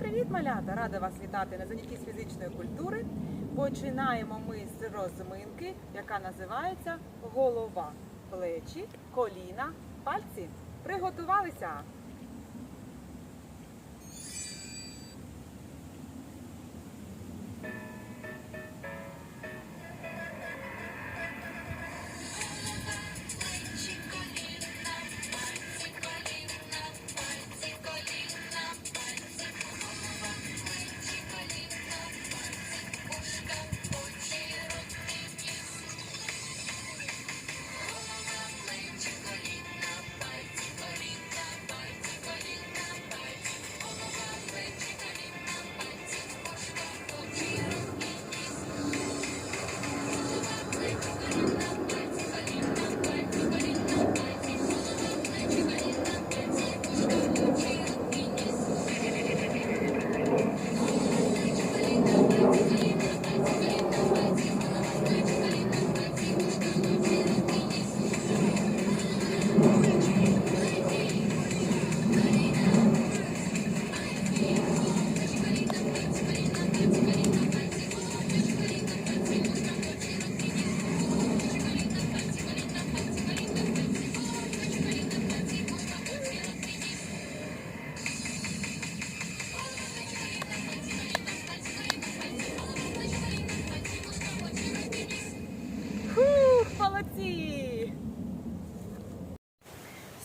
Привіт, малята! Рада вас вітати на занятті з фізичної культури. Починаємо ми з розминки, яка називається голова, плечі, коліна, пальці. Приготувалися!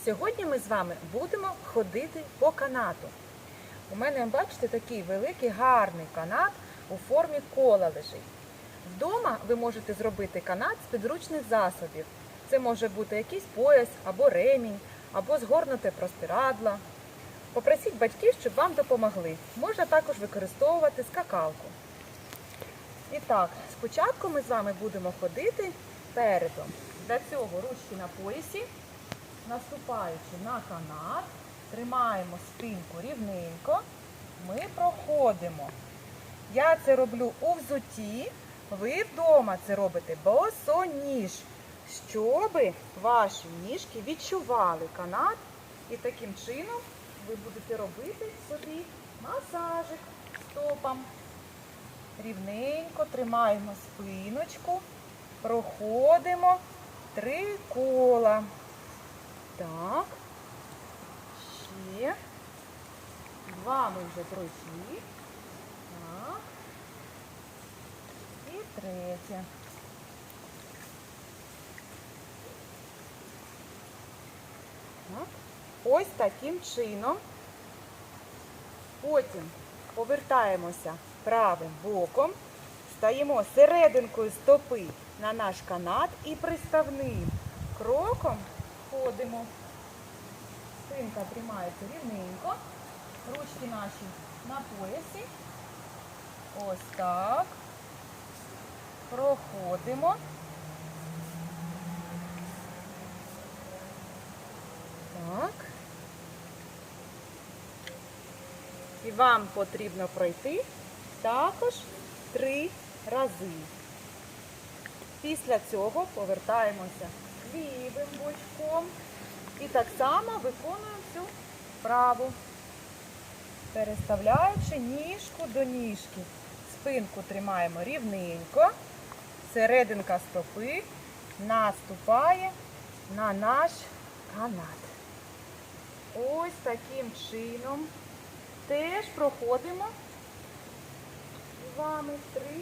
Сьогодні ми з вами будемо ходити по канату. У мене, бачите, такий великий гарний канат у формі кола лежить. Вдома ви можете зробити канат з підручних засобів. Це може бути якийсь пояс або ремінь, або згорнуте простирадло. Попросіть батьків, щоб вам допомогли. Можна також використовувати скакалку. І так, спочатку ми з вами будемо ходити передом. Для цього ручки на поясі, наступаючи на канат, тримаємо спинку рівненько, ми проходимо. Я це роблю у взутті, ви вдома це робите босоніж, щоб ваші ніжки відчували канат і таким чином ви будете робити собі масажик стопам. Рівненько тримаємо спиночку, проходимо три кола. Так. Ще. Два ми вже пройшли. Так. І третє. Так. Ось таким чином. Потім повертаємося правим боком, стаємо серединкою стопи на наш канат і приставним кроком ходимо. Спинка тримається рівненько, ручки наші на поясі. Ось так. Проходимо. Так. І вам потрібно пройти також три рази. Після цього повертаємося лівим бочком і так само виконуємо цю вправу, переставляючи ніжку до ніжки. Спинку тримаємо рівненько, серединка стопи наступає на наш канат. Ось таким чином теж проходимо з вами три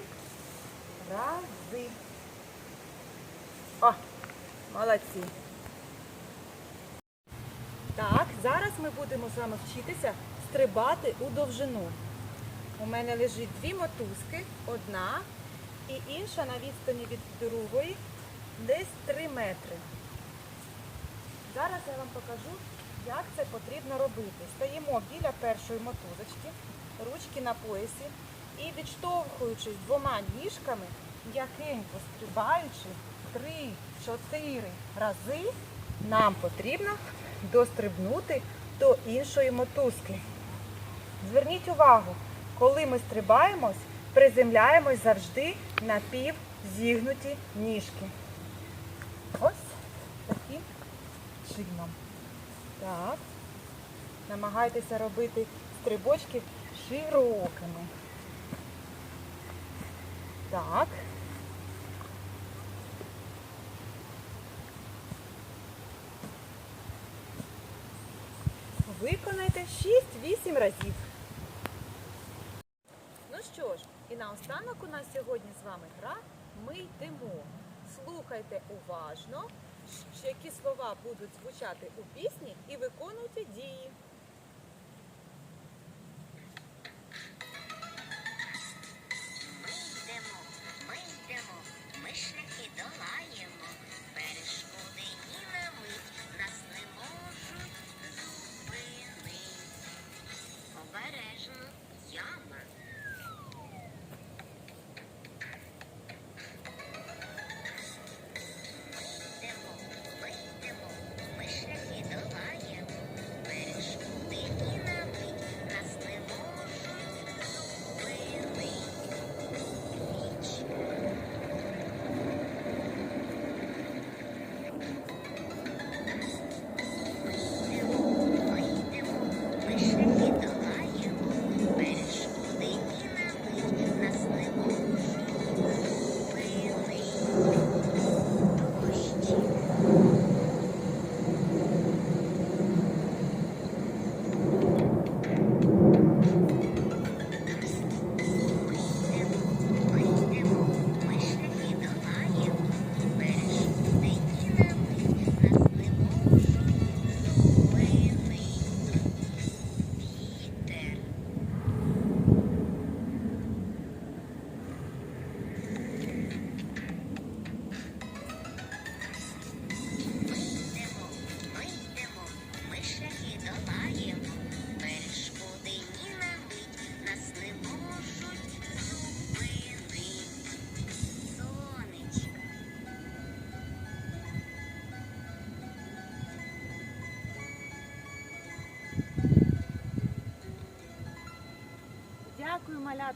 рази. О, молодці. Так, зараз ми будемо з вами вчитися стрибати у довжину. У мене лежить дві мотузки, одна і інша на відстані від другої, десь 3 метри. Зараз я вам покажу, як це потрібно робити. Стаємо біля першої мотузочки, ручки на поясі і відштовхуючись двома ніжками, яким стрибаючи 3-4 рази, нам потрібно дострибнути до іншої мотузки. Зверніть увагу, коли ми стрибаємось, приземляємось завжди на пів зігнуті ніжки. Ось таким чином. Так. Намагайтеся робити стрибочки широкими. Так. Виконайте 6-8 разів. Ну що ж, і наостанок у нас сьогодні з вами гра Ми йдемо. Слухайте уважно, які слова будуть звучати у пісні і виконуйте дії.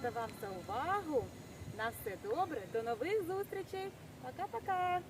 рада вам за увагу. На все добре, до нових зустрічей. Пока-пока.